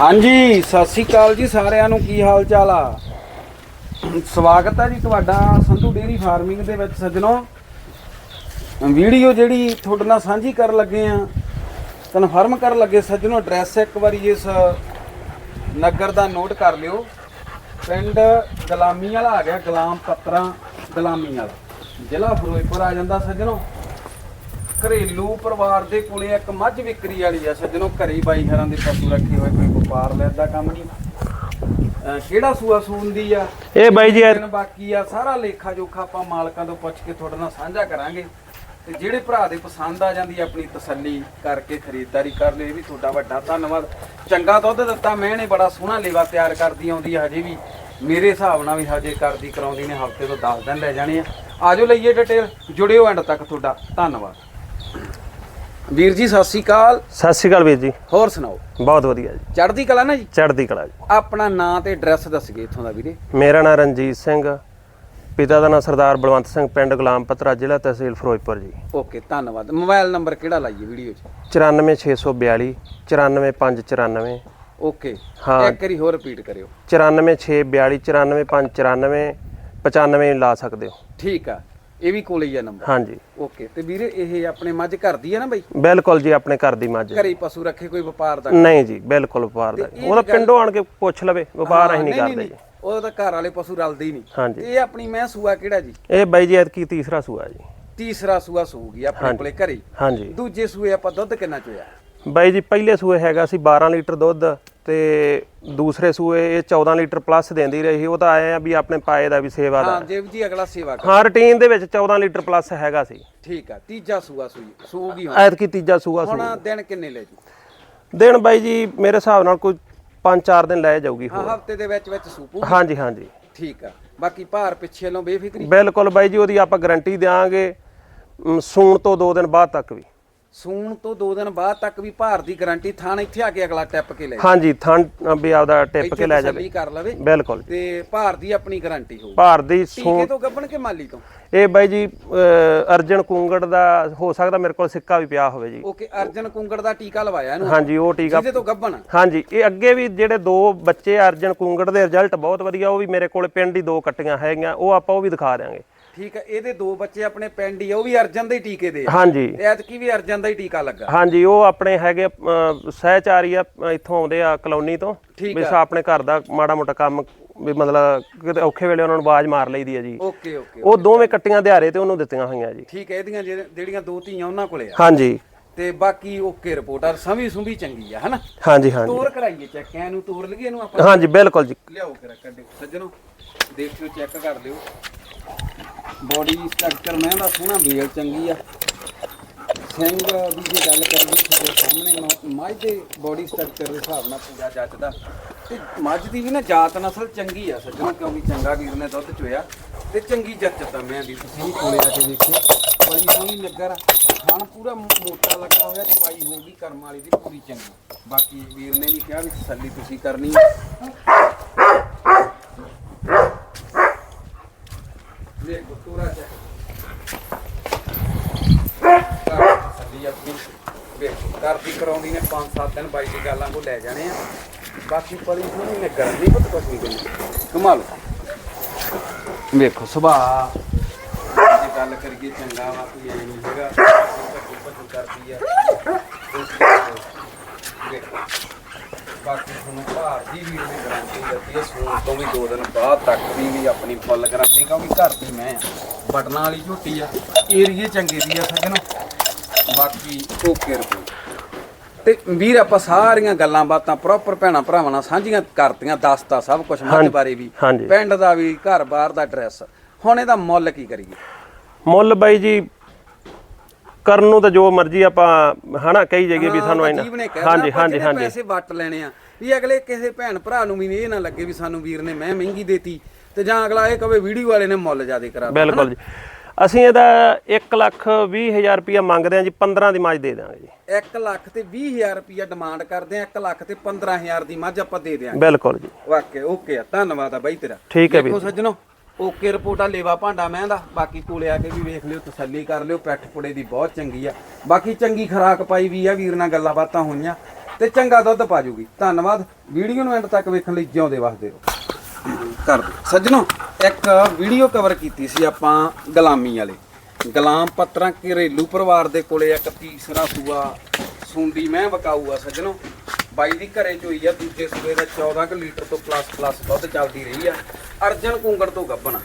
ਹਾਂਜੀ, ਸਤਿ ਸ੍ਰੀ ਅਕਾਲ ਜੀ ਸਾਰਿਆਂ ਨੂੰ, ਕੀ ਹਾਲ ਚਾਲ ਆ? ਸਵਾਗਤ ਹੈ ਜੀ ਤੁਹਾਡਾ ਸੰਧੂ ਡੇਰੀ ਫਾਰਮਿੰਗ ਦੇ ਵਿੱਚ ਸੱਜਣੋ। ਵੀਡੀਓ ਜਿਹੜੀ ਤੁਹਾਡੇ ਨਾਲ ਸਾਂਝੀ ਕਰਨ ਲੱਗੇ ਆ, ਕਨਫਰਮ ਕਰਨ ਲੱਗੇ ਸੱਜਣੋ, ਐਡਰੈਸ ਇੱਕ ਵਾਰੀ ਇਸ ਨਗਰ ਦਾ ਨੋਟ ਕਰ ਲਿਓ। ਪਿੰਡ ਗੁਲਾਮੀ ਵਾਲਾ ਆ ਗਿਆ, ਗੁਲਾਮ ਪੱਤਰਾ, ਗੁਲਾਮੀ ਵਾਲਾ ਜ਼ਿਲ੍ਹਾ ਫਿਰੋਜ਼ਪੁਰ ਆ ਜਾਂਦਾ ਸੱਜਣੋ। ਘਰੇਲੂ ਪਰਿਵਾਰ ਦੇ ਕੋਲੇ ਇੱਕ ਮੱਝ ਵਿਕਰੀ ਵਾਲੀ ਆ ਸੱਜਣੋ, ਘਰੇ ਬਾਈ ਹਰਾਂ ਦੇ ਪਸ਼ੂ ਰੱਖੇ ਹੋਏ ਕੋਈ ਵਪਾਰ ਲੈ ਦਾ ਕੰਮ ਨਹੀਂ ਅਹ ਕਿਹੜਾ ਸੂਆ ਸੂੰਦੀ ਆ? ਇਹ ਬਾਈ ਜੀ ਦਿਨ ਬਾਕੀ ਆ ਸਾਰਾ ਲੇਖਾ ਜੋਖਾ ਆਪਾਂ ਮਾਲਕਾਂ ਤੋਂ ਪੁੱਛ ਕੇ ਤੁਹਾਡੇ ਨਾਲ ਸਾਂਝਾ ਕਰਾਂਗੇ। ਤੇ ਜਿਹੜੇ ਭਰਾ ਦੇ ਪਸੰਦ ਆ ਜਾਂਦੀ ਆ, ਆਪਣੀ ਤਸੱਲੀ ਕਰਕੇ ਖਰੀਦਦਾਰੀ ਕਰ ਲਿਓ ਇਹ ਵੀ ਤੁਹਾਡਾ ਵੱਡਾ ਧੰਨਵਾਦ। ਚੰਗਾ ਦੁੱਧ ਦਿੱਤਾ ਮੈਂ ਨੇ ਬੜਾ ਸੋਹਣਾ ਲੇਵਾ ਤਿਆਰ ਕਰਦੀ ਆਉਂਦੀ ਆ ਹਜੇ ਵੀ। ਮੇਰੇ ਹਿਸਾਬ ਨਾਲ ਵੀ ਹਜੇ ਕਰਦੀ ਕਰਾਉਂਦੀ ਨੇ ਹਫ਼ਤੇ ਤੋਂ 10 ਦਿਨ ਲੈ ਜਾਣੇ ਆ। ਆਜੋ ਲਈਏ ਡਿਟੇਲ ਜੁੜਿਓ ਐਂਡ ਤੱਕ ਤੁਹਾਡਾ ਧੰਨਵਾਦ। ਵੀਰ ਜੀ ਸਤਿ ਸ੍ਰੀ ਅਕਾਲ। ਸਤਿ ਸ਼੍ਰੀ ਅਕਾਲ ਵੀਰ ਜੀ। ਹੋਰ ਸੁਣਾਓ? ਬਹੁਤ ਵਧੀਆ ਜੀ। ਚੜ੍ਹਦੀ ਕਲਾ ਨਾ ਜੀ? ਚੜ੍ਹਦੀ ਕਲਾ ਜੀ। ਆਪਣਾ ਨਾਂ ਤੇ ਐਡਰੈਸ ਦੱਸਗੇ ਇੱਥੋਂ ਦਾ ਵੀਰੇ। ਮੇਰਾ ਨਾਮ ਰਣਜੀਤ ਸਿੰਘ ਪਿਤਾ ਦਾ ਨਾਮ ਸਰਦਾਰ ਬਲਵੰਤ ਸਿੰਘ ਪਿੰਡ ਗੁਲਾਮਪਤਰਾ ਜ਼ਿਲ੍ਹਾ ਤਹਿਸੀਲ ਫਿਰੋਜ਼ਪੁਰ ਜੀ। ਓਕੇ ਧੰਨਵਾਦ। ਮੋਬਾਈਲ ਨੰਬਰ ਕਿਹੜਾ ਲਾਈਏ ਵੀਡੀਓ 'ਚ? 94642 94594 ਓਕੇ ਹਾਂ। ਇੱਕ ਵਾਰੀ ਹੋਰ ਰਿਪੀਟ ਕਰਿਓ। 94642 94594 95 ਲਾ ਸਕਦੇ ਹੋ। ਠੀਕ ਆ। ਇਹ ਵੀ ਕੋਲੇ ਹੀ ਆ ਨੰਬਰ। ਹਾਂਜੀ। ਓਕੇ ਤੇ ਵੀਰੇ ਇਹ ਆਪਣੇ ਮੱਝ ਘਰ ਦੀ ਆ ਨਾ ਬਈ? ਬਿਲਕੁਲ ਜੀ ਆਪਣੇ ਘਰ ਦੀ ਮੱਝ। ਘਰੇ ਹੀ ਪਸ਼ੂ ਰੱਖੇ ਕੋਈ ਵਪਾਰ ਦਾ? ਨਹੀਂ ਜੀ ਬਿਲਕੁਲ ਵਪਾਰ ਦਾ। ਉਹਦਾ ਪਿੰਡੋਂ ਆਣ ਕੇ ਪੁੱਛ ਲਵੇ ਵਪਾਰ ਅਸੀਂ ਨਹੀਂ ਕਰਦੇ ਜੀ। ਉਹ ਤਾਂ ਘਰ ਵਾਲੇ ਪਸ਼ੂ ਰਲਦੇ ਹੀ ਨਹੀਂ। ਇਹ ਆਪਣੀ ਮੈਂ ਸੂਆ ਕਿਹੜਾ ਜੀ? ਇਹ ਬਾਈ ਜੀ ਐਤਕੀ ਤੀਸਰਾ ਸੂਆ ਜੀ। ਤੀਸਰਾ ਸੂਆ ਸੂਗੀ ਆਪਣੇ ਕੋਲੇ ਘਰੇ। ਹਾਂਜੀ। ਦੂਜੇ ਸੂਏ ਆਪਾਂ ਦੁੱਧ ਕਿੰਨਾ ਚੋਇਆ? ਬਾਈ ਜੀ ਪਹਿਲੇ ਸੂਏ ਹੈਗਾ ਸੀ 12 ਲੀਟਰ ਦੁੱਧ ਤੇ ਦੂਸਰੇ ਸੂਏ ਇਹ 14 ਲੀਟਰ ਪਲੱਸ ਦਿੰਦੀ ਰਹੀ ਉਹ ਤਾਂ ਆਏ ਆ ਵੀ ਆਪਣੇ ਪਾਏ ਦਾ ਵੀ ਸੇਵਾ ਦਾ। ਹਾਂ ਦੇਵ ਜੀ ਅਗਲਾ ਸੇਵਾ ਕਰ। ਹਾਂ ਰੁਟੀਨ ਦੇ ਵਿੱਚ 14 ਲੀਟਰ ਪਲੱਸ ਹੈਗਾ ਸੀ। ਠੀਕ ਆ ਤੀਜਾ ਸੂਆ ਸੂਈ ਸੂਗੀ ਹੁਣ। ਐਤਕੀ ਤੀਜਾ ਸੂਆ ਹੁਣ ਸੂ ਦਿਨ ਕਿੰਨੇ ਲੈ ਜੂ? ਦਿਨ ਬਾਈ ਜੀ ਮੇਰੇ ਹਿਸਾਬ ਨਾਲ ਕੋਈ 5-4 ਦਿਨ ਲੈ ਜਾਊਗੀ ਹਾਂ ਹੋਰ। ਹਫ਼ਤੇ ਦੇ ਵਿੱਚ ਵਿੱਚ ਸੂਪੂ। ਹਾਂਜੀ ਹਾਂਜੀ। ਠੀਕ ਆ ਬਾਕੀ ਭਾਰ ਪਿੱਛੇ ਲੋ ਬੇਫਿਕਰੀ। ਬਿਲਕੁਲ ਬਾਈ ਜੀ ਉਹਦੀ ਆਪਾਂ ਗਾਰੰਟੀ ਦੇਾਂਗੇ ਸੂਣ ਤੋਂ 2 ਦਿਨ ਬਾਅਦ ਤੱਕ ਵੀ। ਸੂਣ ਤੋਂ 2 ਦਿਨ ਬਾਅਦ ਤੱਕ ਵੀ ਭਾਰ ਦੀ ਗਾਰੰਟੀ ਥਾਣ ਇੱਥੇ ਆ ਕੇ ਅਗਲਾ ਟਿਪ ਕੇ ਲੈ। ਹਾਂਜੀ ਥਣ ਵੀ ਆਪਦਾ ਟਿੱਪ ਕੇ ਲੈ ਜਾਵੇ। ਕਰ ਲਵੇ ਬਿਲਕੁਲ। ਤੇ ਭਾਰ ਦੀ ਆਪਣੀ ਗਾਰੰਟੀ ਹੋਊ। ਭਾਰ ਦੀ ਸੂਣ ਤੋਂ ਗੱਬਣ ਕੇ ਮਾਲੀ ਤੋਂ? ਇਹ ਬਾਈ ਜੀ ਅਰਜਨ ਕੁੰਗੜ ਦਾ ਹੋ ਸਕਦਾ ਮੇਰੇ ਕੋਲ ਸਿੱਕਾ ਵੀ ਪਿਆ ਹੋਵੇ ਜੀ। ਓਕੇ ਅਰਜਨ ਕੁੰਗੜ ਦਾ ਟੀਕਾ ਲਵਾਇਆ ਇਹਨੂੰ ਹਾਂਜੀ ਉਹ ਟੀਕਾ ਜਿਹਦੇ ਤੋਂ ਗੱਬਣ ਹਾਂਜੀ ਇਹ ਅੱਗੇ ਵੀ ਜਿਹੜੇ ਦੋ ਬੱਚੇ ਅਰਜਨ ਕੁੰਗੜ ਦੇ ਰਿਜ਼ਲਟ ਬਹੁਤ ਵਧੀਆ ਉਹ ਵੀ ਮੇਰੇ ਕੋਲ ਪਿੰਡ ਹੀ ਦੋ ਕੱਟੀਆਂ ਹੈਗੀਆਂ ਉਹ ਆਪਾਂ ਉਹ ਵੀ ਦਿਖਾ ਦਿਆਂਗੇ। ਠੀਕ ਹੈ ਇਹਦੇ ਦੋ ਬੱਚੇ ਆਪਣੇ ਪਿੰਡ ਹੀ ਆ, ਉਹ ਵੀ ਅਰਜਨ ਦੇ ਹੀ ਟੀਕੇ ਦੇ ਆ। ਹਾਂਜੀ। ਤੇ ਐਤਕੀ ਵੀ ਅਰਜਨ ਦਾ ਹੀ ਟੀਕਾ ਲੱਗਾ। ਹਾਂਜੀ ਉਹ ਆਪਣੇ ਹੈਗੇ ਅਹ, ਸਹਿਚਾਰੀ ਆ ਅਹ, ਇੱਥੋਂ ਆਉਂਦੇ ਆ ਕਲੋਨੀ ਤੋਂ। ਠੀਕ ਵੀ ਸਾ ਆਪਣੇ ਘਰ ਦਾ ਮਾੜਾ ਮੋਟਾ ਕੰਮ ਵੀ ਮਤਲਬ ਕਿਤੇ ਔਖੇ ਵੇਲੇ ਉਹਨਾਂ ਨੂੰ ਆਵਾਜ਼ ਮਾਰ ਲਈਦੀ ਆ ਜੀ। ਓਕੇ ਓਕੇ ਉਹ ਦੋਵੇਂ ਕੱਟੀਆਂ ਦਿਹਾੜੇ ਤੇ ਉਹਨੂੰ ਦਿੱਤੀਆਂ ਹੋਈਆਂ ਜੀ। ਠੀਕ ਹੈ ਇਹਦੀਆਂ ਜਿਹੜੇ- ਜਿਹੜੀਆਂ ਦੋ ਧੀਆਂ ਉਹਨਾਂ ਕੋਲੇ ਆ। ਹਾਂਜੀ। ਤੇ ਬਾਕੀ ਓਕੇ ਰਿਪੋਰਟ ਆ ਸਮੀ ਸੁੰਭੀ ਚੰਗੀ ਆ ਹਨਾ? ਹਾਂਜੀ ਹਾਂਜੀ। ਤੋਰ ਕਰਾਈਏ ਚੈੱਕ ਇਹਨੂੰ ਤੋਰ ਲਈਏ ਇਹਨੂੰ ਆਪਾਂ। ਹਾਂਜੀ ਬਿਲਕੁਲ ਜੀ। ਲਿਆਓ ਕੇ ਕੱਢਿਓ। ਸੱਜਣੋ ਦੇਖਿਓ ਚੈੱਕ ਕਰ ਲਿਓ। ਬੋਡੀ ਸਟਰਕਚਰ ਮੈਂ ਦਾ ਸੋਹਣਾ ਬੇਲ ਚੰਗੀ ਆ। ਸਿੰਘ ਦੀ ਜੇ ਗੱਲ ਕਰੀਏ ਤੁਹਾਡੇ ਸਾਹਮਣੇ ਮੱਝ ਦੇ ਬੋਡੀ ਸਟਰਕਚਰ ਦੇ ਹਿਸਾਬ ਨਾਲ ਪੂਰਾ ਜੱਜਦਾ। ਤੇ ਮੱਝ ਦੀ ਵੀ ਨਾ ਜਾਤ ਨਸਲ ਚੰਗੀ ਆ, ਸੱਜਣੋ ਕਿਉਂਕਿ ਚੰਗਾ ਵੀਰ ਨੇ ਦੁੱਧ ਚੋਇਆ ਤੇ ਚੰਗੀ ਜੱਜਤਾ ਮੈਂ ਵੀ, ਤੁਸੀਂ ਵੀ ਕੋਲੇ ਆ ਕੇ ਦੇਖਿਓ ਬੜੀ ਸੋਹਣੀ ਨਗਰ ਖਾਣ ਪੂਰਾ ਮੋਟਾ ਲੱਗਾ ਹੋਇਆ ਚਵਾਈ ਹੋਊਗੀ ਕਰਮ ਵਾਲੀ ਦੀ ਪੂਰੀ ਚੰਗੀ। ਬਾਕੀ ਵੀਰ ਨੇ ਵੀ ਕਿਹਾ ਵੀ ਤਸੱਲੀ ਤੁਸੀਂ ਕਰਨੀ ਹੈ ਲੈ ਗੁੱਤੂਰਾ ਚੱਕ ਸੱਦੀ ਆਪਣੀ ਵੇਖੋ ਕਰਦੀ ਕਰਾਉਂਦੀ ਨੇ 5-7 ਦਿਨ ਬਾਈ ਦੀ ਗੱਲਾਂ ਕੋ ਲੈ ਜਾਣੇ ਆ ਬਾਕੀ ਪਲੀ ਸੋਹਣੀ ਨੇ ਗਰਮ ਨਹੀਂ ਪਤਾ ਕੁਛ ਨਹੀਂ ਕਰਨੀ ਕਮਾਲ ਵੇਖੋ ਸੁਭਾਅ ਜੇ ਗੱਲ ਕਰੀਏ ਚੰਗਾ ਵਾ ਕੋਈ ਐ ਨਹੀਂ ਹੈਗਾ ਭੱਜੂ ਭੱਜੂ ਕਰਦੀ ਆ ਵੇਖੋ ਬਾਕੀ ਤੁਹਾਨੂੰ ਭਾਰ ਦੀ ਵੀ ਉਹਨੇ ਗਾਰੰਟੀ ਦਿੱਤੀ ਹੈ ਸੂਣ ਤੋਂ ਵੀ 2 ਦਿਨ ਬਾਅਦ ਤੱਕ ਦੀ ਵੀ ਆਪਣੀ ਫੁੱਲ ਗਾਰੰਟੀ ਕਿਉਂਕਿ ਘਰ ਦੀ ਮੈਂ ਆ। ਬਟਨਾਂ ਵਾਲੀ ਝੋਟੀ ਆ ਏਰੀਏ ਚੰਗੇ ਦੀ ਆ ਸੱਜਣੋ। ਬਾਕੀ ਓਕੇ ਰੁਪਏ। ਤੇ ਵੀਰ ਆਪਾਂ ਸਾਰੀਆਂ ਗੱਲਾਂ ਬਾਤਾਂ ਪ੍ਰੋਪਰ ਭੈਣਾ ਭਰਾਵਾਂ ਨਾਲ ਸਾਂਝੀਆਂ ਕਰਤੀਆਂ ਦੱਸਤਾ ਸਭ ਕੁਝ ਮੱਝ ਬਾਰੇ ਵੀ। ਪਿੰਡ ਦਾ ਵੀ ਘਰ-ਬਾਰ ਦਾ ਐਡਰੈਸ ਹੁਣ ਇਹਦਾ ਮੁੱਲ ਕੀ ਕਰੀਏ? ਮੁੱਲ ਬਾਈ ਜੀ ਕਰਨ ਨੂੰ ਤਾਂ ਜੋ ਮਰਜ਼ੀ ਆਪਾਂ ਹਨਾ ਕਹੀ ਜਾਈਏ ਵੀ ਸਾਨੂੰ ਇਹਨਾਂ ਹਾਂਜੀ ਹਾਂਜੀ ਹਾਂਜੀ। ਪੈਸੇ ਵੱਟ ਲੈਣੇ ਆ? ਵੀ ਅਗਲੇ ਕਿਸੇ ਭੈਣ ਭਰਾ ਨੂੰ ਵੀ ਇਹ ਨਾ ਲੱਗੇ ਵੀ ਸਾਨੂੰ ਵੀਰ ਨੇ ਮੈਂ ਮਹਿੰਗੀ ਦੇਤੀ ਤੇ ਜਾਂ ਅਗਲਾ ਇਹ ਕਵੇ ਵੀਡੀਓ ਵਾਲੇ ਨੇ ਮੁੱਲ ਜ਼ਿਆਦਾ ਕਰਾ। ਬਿਲਕੁਲ ਜੀ। ਅਸੀਂ ਇਹਦਾ 1 ਲੱਖ 20 ਹਜ਼ਾਰ ਰੁਪਇਆ ਮੰਗਦੇ ਹਾਂ ਜੀ 15 ਦੀ ਮੱਝ ਦੇ ਦਾਂਗੇ ਜੀ। 1 ਲੱਖ ਤੇ 20000 ਰੁਪਇਆ ਡਿਮਾਂਡ ਕਰਦੇ ਆ 1 ਲੱਖ ਤੇ 15000 ਦੀ ਮੱਝ ਆਪਾਂ ਦੇ ਦਿਆਂਗੇ। ਬਿਲਕੁਲ ਜੀ। ਵਾਕਿਆ ਓਕੇ ਆ ਧੰਨਵਾਦ ਆ ਬਾਈ ਤੇਰਾ। ਠੀਕ ਹੈ ਵੀਰ। ਦੇਖੋ ਸੱਜਣੋ ਓਕੇ ਰਿਪੋਰਟ ਆ ਲੇਵਾ ਭਾਂਡਾ ਮੈਂ ਦਾ। ਬਾਕੀ ਕੋਲੇ ਆ ਕੇ ਵੀ ਵੇਖ ਲਿਓ, ਤਸੱਲੀ ਕਰ ਲਿਓ ਪੈਠ ਪੁੜੇ ਦੀ ਬਹੁਤ ਚੰਗੀ ਆ। ਬਾਕੀ ਚੰਗੀ ਖਰਾਕ ਪਾਈ ਵੀ ਆ, ਵੀਰ ਨਾਲ ਗੱਲਾਂ ਬਾਤਾਂ ਹੋਈਆਂ ਤੇ ਚੰਗਾ ਦੁੱਧ ਪਾ ਜੂਗੀ। ਧੰਨਵਾਦ। ਵੀਡੀਓ ਨੂੰ ਐਂਡ ਤੱਕ ਵੇਖਣ ਲਈ ਜਿਉਂਦੇ ਵਸਦੇ ਰਹੋ। ਕਰ ਦਿਓ। ਸੱਜਣੋ, ਇੱਕ ਵੀਡੀਓ ਕਵਰ ਕੀਤੀ ਸੀ ਆਪਾਂ ਗੁਲਾਮੀ ਵਾਲੇ। ਗੁਲਾਮ ਪੱਤਰਾਂ ਘਰੇਲੂ ਪਰਿਵਾਰ ਦੇ ਕੋਲੇ ਇੱਕ ਤੀਸਰਾ ਸੂਆ ਸੁੰਡੀ ਮੈਂ ਵਕਾਊ ਆ, ਸੱਜਣੋ। ਬਾਈ ਦੀ ਘਰੇ ਚ ਹੋਈ ਆ, ਦੂਜੇ ਸੂਏ ਦਾ 14 ਕੁ ਲੀਟਰ ਤੋਂ ਪਲੱਸ ਪਲੱਸ ਦੁੱਧ ਚੱਲਦੀ ਰਹੀ ਆ। ਅਰਜਨ ਕੁੰਗੜ ਤੋਂ ਗੱਬਣਾ